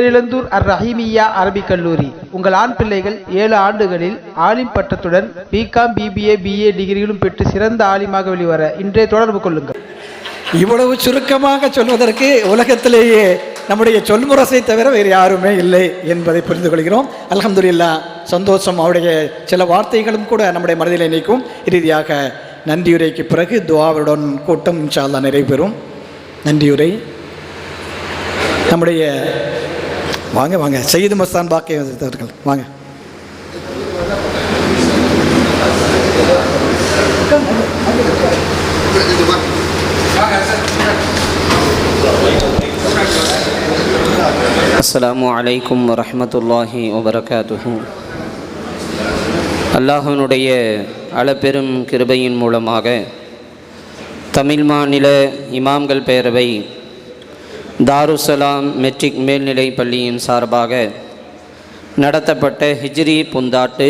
பேரிழந்தூர் அர் ரஹீமியா அரபிக் கல்லூரி. உங்கள் ஆண் பிள்ளைகள் ஏழு ஆண்டுகளில் ஆலிம் பட்டத்துடன் பிகாம் பிபிஏ பிஏ டிகிரிகளும் பெற்று சிறந்த ஆலிமாக வெளிவர இன்றைய தொடர்பு கொள்ளுங்கள். இவ்வளவு சுருக்கமாக சொல்வதற்கு உலகத்திலேயே நம்முடைய சொல்முரசை தவிர வேறு யாருமே இல்லை என்பதை புரிந்து கொள்கிறோம். அலமதுல்லா சந்தோஷம் அவருடைய சில வார்த்தைகளும் கூட நம்முடைய மனதில் நிற்கும் இறுதியாக நன்றியுரைக்கு பிறகு துவாவருடன் கூட்டம் இன்ஷா அல்லாஹ் நிறைவேறும் நன்றியுரை. நம்முடைய வாங்க வாங்க. சயீது மஸ்தான் பாக்கிய அவர்கள் வாங்க. அஸ்ஸலாமு அலைக்கும் வரமத்துல்லாஹி வபரகாத்துஹு. அல்லாஹனுடைய அளப்பெரும் கிருபையின் மூலமாக தமிழ் மாநில இமாம்கள் பேரவை தாருசலாம் மெட்ரிக் மேல்நிலை பள்ளியின் சார்பாக நடத்தப்பட்ட ஹிஜ்ரி புந்தாட்டு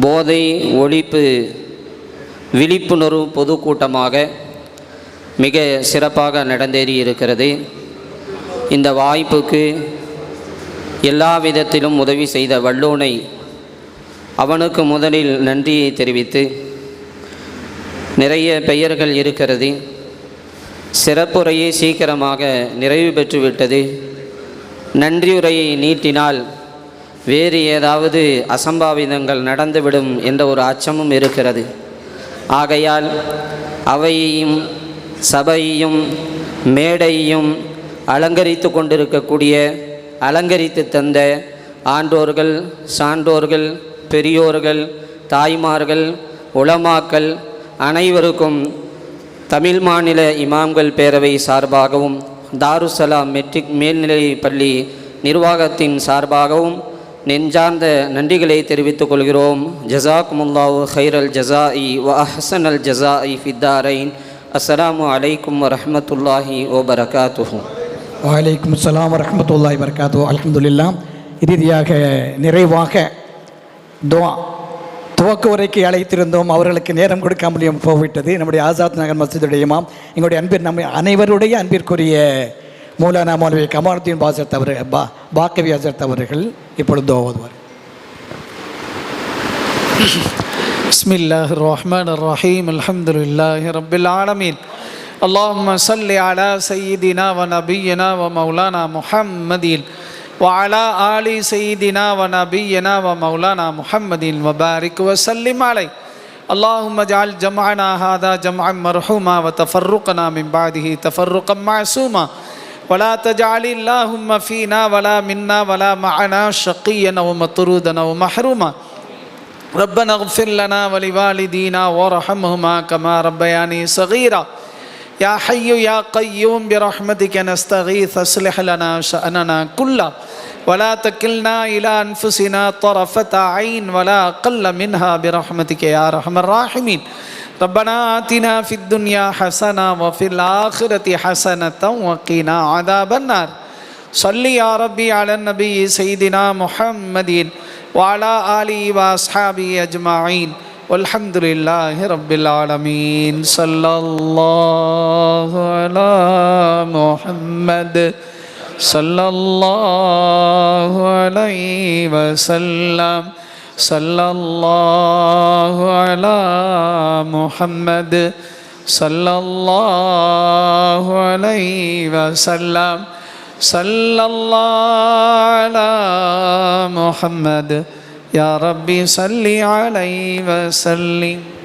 போதை ஒழிப்பு விழிப்புணர்வு பொதுக்கூட்டமாக மிக சிறப்பாக நடந்தேறி இருக்கிறது. இந்த வாய்ப்புக்கு எல்லா விதத்திலும் உதவி செய்த வல்லோனை அவனுக்கு முதலில் நன்றியை தெரிவித்து நிறைய பெயர்கள் இருக்கிறது. சிறப்புரையை சீக்கிரமாக நிறைவு பெற்றுவிட்டது. நன்றியுரையை நீட்டினால் வேறு ஏதாவது அசம்பாவிதங்கள் நடந்துவிடும் என்ற ஒரு அச்சமும் இருக்கிறது. ஆகையால் அவையையும் சபையையும் மேடையையும் அலங்கரித்து கொண்டிருக்கக்கூடிய அலங்கரித்து தந்த ஆண்டோர்கள் சான்றோர்கள் பெரியோர்கள் தாய்மார்கள் உளமாக்கல் அனைவருக்கும் தமிழ் மாநில இமாம்கள் பேரவை சார்பாகவும் தாருசலாம் மெட்ரிக் மேல்நிலைப் பள்ளி நிர்வாகத்தின் சார்பாகவும் நெஞ்சார்ந்த நன்றிகளை தெரிவித்துக் கொள்கிறோம். ஜசாக்குமுல்லாவு ஹைரல் ஜசா வ அஹ்சன் அல் ஜசா இ ஃபித்தாரைன் அஸ்லாம் அலைக்கும் வரஹ்மத்துல்லாஹி வபரகாத்துஹு. வலைக்கும் அஸ்லாம் வரமத்துல்லாஹி வரகாத்து அல்ஹம்துலில்லா இறுதியாக நிறைவாக துவா. துவக்க உரைக்கு அழைத்திருந்தோம் அவர்களுக்கு நேரம் கொடுக்க முடியும் போய்விட்டது நம்முடைய ஆசாத் நகர் மஸ்ஜிதுடைய இமாம் எங்களுடைய அன்பின் நம்ம அனைவருடைய அன்பிற்குரிய மௌலானா மௌலவி கமாலுத்தீன் பாசத் அவர் பா பாக்கவி அசரத் அவர்கள் இப்பொழுது ஓதுவார் بسم الله الرحمن الرحيم الحمد لله رب العالمين اللهم صل على سيدنا ونبينا ومولانا محمد وعلى آل سيدنا ونبينا ومولانا محمد وبارك وسلم عليه. اللهم اجعل جمعنا هذا جمعا مرحوما وتفرقنا من بعده تفرقا معصوما. ولا تجعل اللهم فينا ولا منا ولا معنا شقيا ومطرودا ومحروما. ربنا اغفر لنا ولوالدينا وارحمهما كما ربياني صغيرا. يا حي يا قيوم برحمتك نستغيث أصلح لنا شأننا كله. ولا تكلنا إلى أنفسنا طرفة عين ولا أقل منها برحمتك يا أرحم الراحمين. ربنا آتنا في الدنيا حسنة وفي الآخرة حسنة وقنا عذاب النار. صل يا ربي على النبي سيدنا محمد وعلى آله وأصحابه أجمعين. والحمد لله رب العالمين صلى الله على محمد. صلى الله عليه وسلم. صلى الله على محمد. صلى الله عليه وسلم. صلى الله على محمد. يا ربي صل عليه وسلم.